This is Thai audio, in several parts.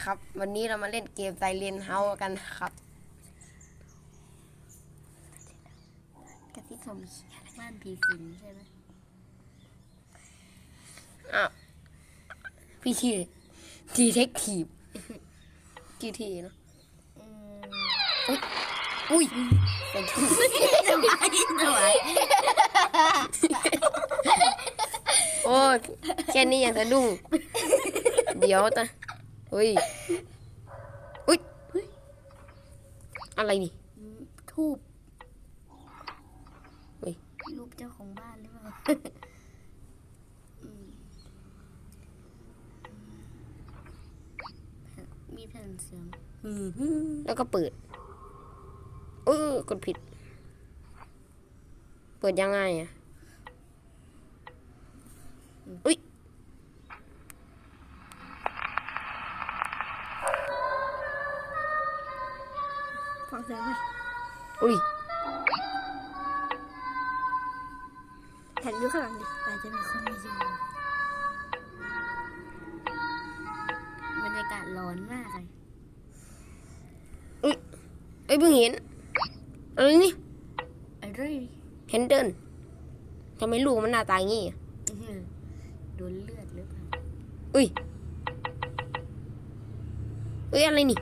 เคสนะครับ วันนี้เรามาเล่นเกมไซเลนเฮากันนะครับกระซิบสมบ้านผีสิงใช่ไหมอ้าวพี่ชื่อดีเทคทีฟจีทีเนาะอืมอุ้ยแต่ที่สบายสบายโอ้ยแค่นี้ยังสะดุ้งเดี๋ยวตะ เฮ้ยอุ้ยอะไรนี่ทูบเฮ้ยรูปเจ้าของบ้านหรือเปล่าอืมมีแผ่นเสียงแล้วก็เปิดเออกดผิด เปิดยังไงอะอุ้ย เสียงไหมอุ้ยแผ่นอยู่ข้างหลังดิแต่จะมีคนมาอยู่บรรยากาศร้อนมากเลยเอ้ยเพิ่งเห็นอะไรนี่อะไรเห็นเดินทำไมลูกมันหน้าตาอย่างงี้อะอื้อหือโดนเลือดหรือเปล่าอุ้ยเอ้ยอะไรนี่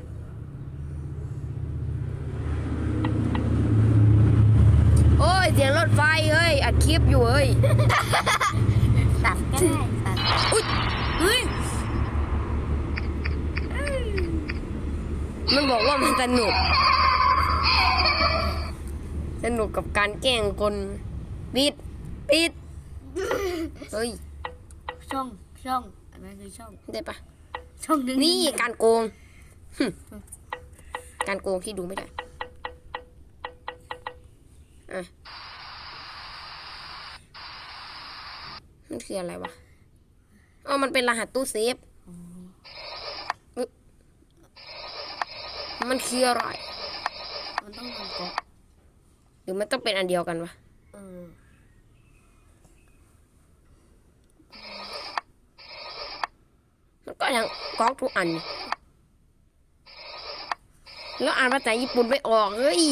โอ้ยเสียง รถไฟเฮ้ยอัดคลิปอยู่เฮ้ยตัดก็ได้ตัดอุ้ยเฮ้ยมันบอกว่ามันสนุก สนุกกับการแกล้งคนปิดปิดเฮ้ยช่องช่องอันนั้นคือช่องได้ปะช่องหนึงนี่การโกงหึการโกงที่ดูไม่ได้อะ มันคืออะไรวะอ๋อมันเป็นรหัสตู้เซฟอึ๊ะมันคืออะไร มันต้องลงก๊อกหรือมันต้องเป็นอันเดียวกันวะเออมันก็ยังก๊อกทุกอันนี่แล้วอ่านภาษาญี่ปุ่นไม่ออกเฮ้ย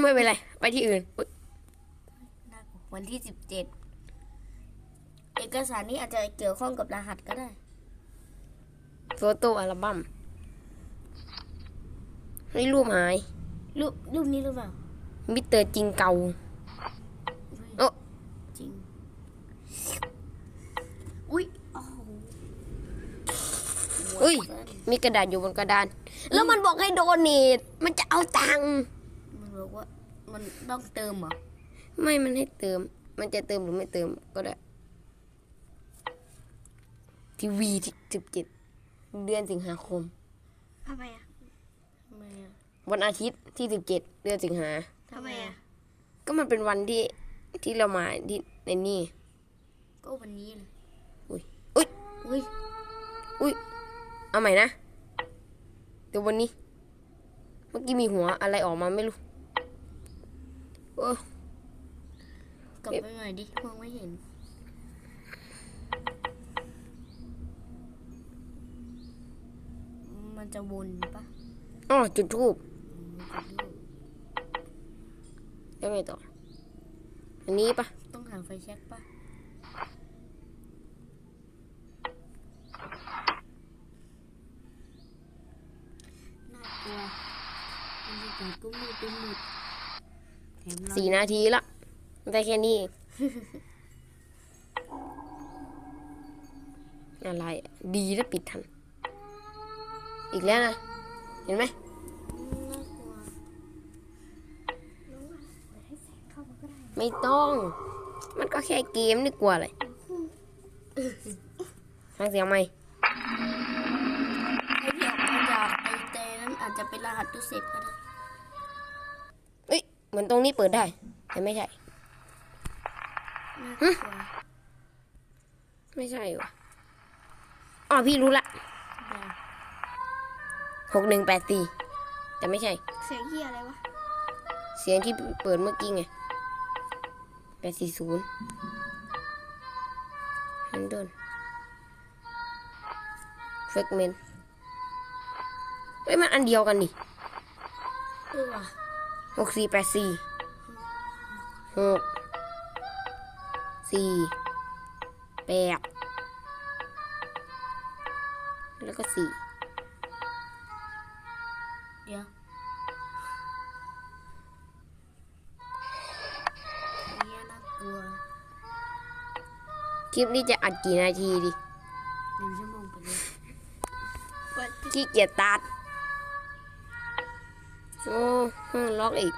ไม่เป็นไร ไปที่อื่นอุ๊ยน่ากลั ววันที่สิบเจ็ดเอกสารนี้อาจจะเกี่ยวข้องกับรหัสก็ได้โฟโต้อัลบั้มนี่รูปหายรูปรูปนี้หรือเปล่ามิสเตอร์จริงเก่าโอ้จริง อุ้ยโอ้โหอุ้ย มีกระดาษอยู่บนกระดาน แล้วมันบอกให้โดเนทมันจะเอาตังค์มันบอกว่า มันต้องเติมเหรอ ไม่มันให้เติม มันจะเติมหรือไม่เติมก็ได้ ทีวีที่สิบเจ็ดเดือนสิงหาคมทำไมอะทำไมอะวันอาทิตย์ที่สิบเจ็ดเดือนสิงหา ทำไมอะ ก็มันเป็นวันที่ที่เรามาที่ในนี่ก็วันนี้เลยอุ้ยอุ้ยอุ้ยอุ้ยเอาใหม่นะเดี๋ยววันนี้ เมื่อกี้มีหัวอะไรออกมาไม่รู้โอ้กลั บไปหน่อยดิมองไม่เห็น มันจะวนปะอ๋อจุดทูบมันจะลูกแล้วไงต่อ อันนี้ปะต้องหาไฟแช็กปะน่ากลัวบรรยากาศก็มืดไปหมดแถมเราสี่นาทีละ ได้แค่นี้เองอะไรอะดีแล้วปิดทัน อีกแล้วนะ เห็นไหมน่ากลัวน้องว่าเปิดให้แสงเข้ามาก็ได้ไม่ต้อง มันก็แค่เกมนี่กลัวอะไรฟังเสียงไหมไอ้ที่ออกมาจากไอ้เตนั้นอาจจะเป็นรหัสตู้เซฟก็ได้ เอ้ย เหมือนตรงนี้เปิดได้ แต่ไม่ใช่น่ากลัว ไม่ใช่วะอ๋อพี่รู้ละเดี๋ยวหกหนึ่งแปดสี่แต่ไม่ใช่ เสียงเฮียอะไรวะ เสียงที่เปิดเมื่อกี้ไงแปดสี่ศูนย์ฮันเดินกเมนเฮ้ยมันอันเดียวกันนี่เออว่ะหกสี่แปดสี่หก สี่แปดแล้วก็สี่เดี๋ยวเนี่ยน่ากลัวคลิปนี้จะอัดกี่นาทีดิหนึ่งชั่วโมงไปเลยขี้เกียจตัด โอ้ห้องล็อกอีก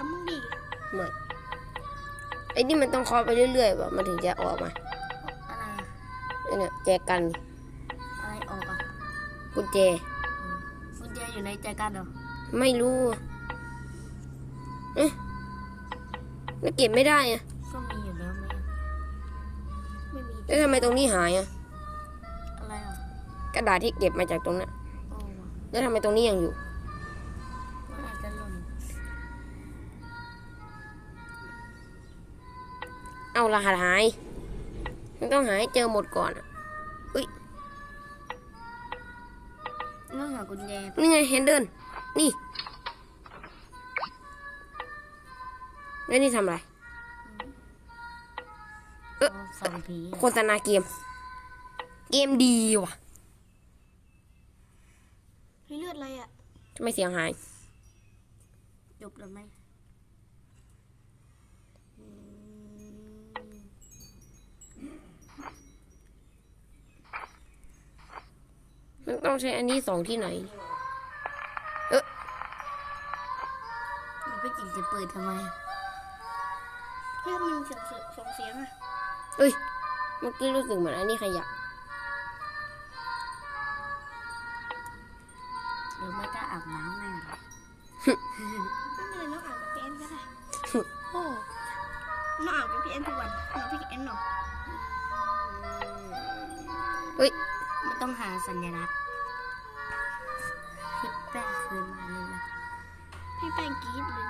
ทำมึงดีไม่ไอ้นี่มันต้องเคาะไปเรื่อยๆว่ะมันถึงจะออกมาอะไรอะไอ้เนี่ยแจกันอะไรออกอะกุญแจกุญแจอยู่ในใจกันเหรอไม่รู้อะเอ๊ะแล้วเก็บไม่ได้อะก็มีอยู่แล้วไหมอะไม่มีแล้วทำไมตรงนี้หายอะอะไรอะกระดาษที่เก็บมาจากตรงนั้น โอ้ว่ะแล้วทำไมตรงนี้ยังอยู่ เอารหัสหายมันต้องหาให้เจอหมดก่อนอะต้องหากุญแจนี่ไงแฮนเดิลนี่แล้วนี่ทำอะไรเอ๊ะสองผีอะโฆษณาเกม เกมดีว่ะเลือดอะไรอะทำไมเสียงหาย จบแล้วไหม ต้องใช้อันนี้สองที่ไหนแล้วพี่กิ่งจะเปิดทำไมเฮ้ยมันเสียงเสียงส่งเสียงอะเอ้ย เมื่อกี้รู้สึกเหมือนอันนี้ขยับเดี๋ยวไม่ได้อาบน้ำแน่เลยไม่เป็นไรน้องอ่านกับพี่เอ็นก็ได้โอ้น้องอ่านกับพี่เอ็นทุกวันน้องพี่เอ็นเนาะเฮ้ย มันต้องหาสัญลักษณ์ ป้งกรีดเลย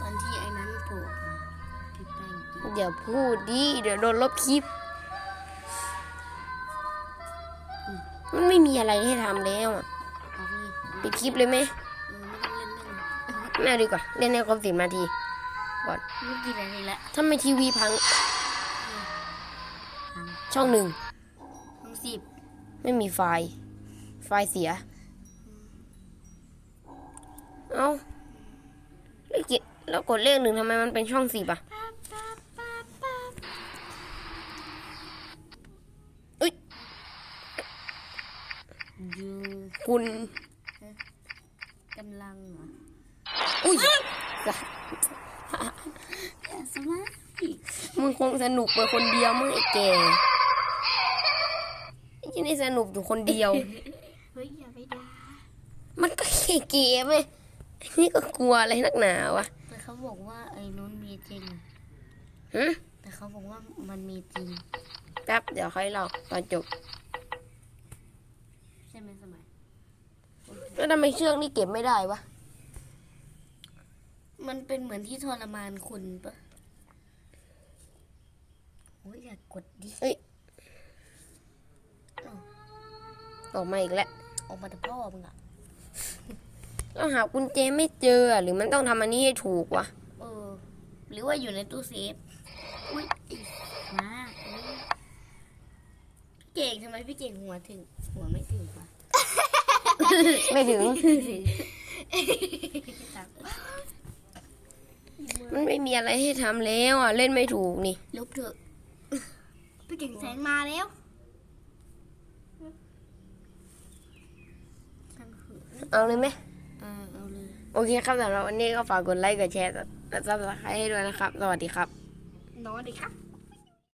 ตอนที่ไอ้นั้นโผล่ออกมาพี่แป้งกินเดี๋ยวพูดดิ เดี๋ยวโดนลบคลิป มันไม่มีอะไรให้ทำแล้วอะเอาพี่ปิดคลิปเลยไหมเออไม่ต้องเล่นไม่เลยไม่เอาดีกว่า เล่นในครบสิบนาที ก่อน ไม่กี่นาทีละถ้าไม่ทีวีพัง ช่องหนึ่งทั้งสิบไม่มีไฟล์ ไฟล์เสีย เอาแล้วกิแล้วกดเลขหนึ่งทำไมมันเป็นช่องสิบอะเอ้ยยูคุณกำลังเหรออุ้ยอย่าสมาธิมึงคงสนุกไปคนเดียวมึงไอ้แก่ไอ้ที่นี่สนุกอยู่คนเดียว เฮ้ยอย่าไปด่ามันก็แค่เกมไงไอ้ นี่ก็กลัวอะไรนักหนาวะแต่เขาบอกว่าไอ้นู้นมีจริงฮะแต่เขาบอกว่ามันมีจริงแป๊บเดี๋ยวค่อยเล่าตอนจบใช่ไหมสมัยแล้วทำไมเชือกนี่เก็บไม่ได้วะมันเป็นเหมือนที่ทรมานคุณปะโอ้ยอยากกดดิเอ้ยออกมาอีกแล้วออกมาแต่พ่อมึงอะ เราหากุญแจไม่เจอหรือมันต้องทำอันนี้ให้ถูกวะเออ หรือว่าอยู่ในตู้เซฟอุ้ยมาเก่งทำไมพี่เก่งหัวถึง หัวไม่ถึงวะไม่ถึง มันไม่มีอะไรให้ทำแล้วอะ เล่นไม่ถูกนี่ ลบเถอะพี่เก่งแสงมาแล้วช่างเถอะเอาเลยไหมเออเอาเลยโอเคครับสำหรับวันนี้ก็ฝากกดไลค์กดแชร์และซับสไครต์ให้ด้วยนะครับ สวัสดีครับ นอนดิครับ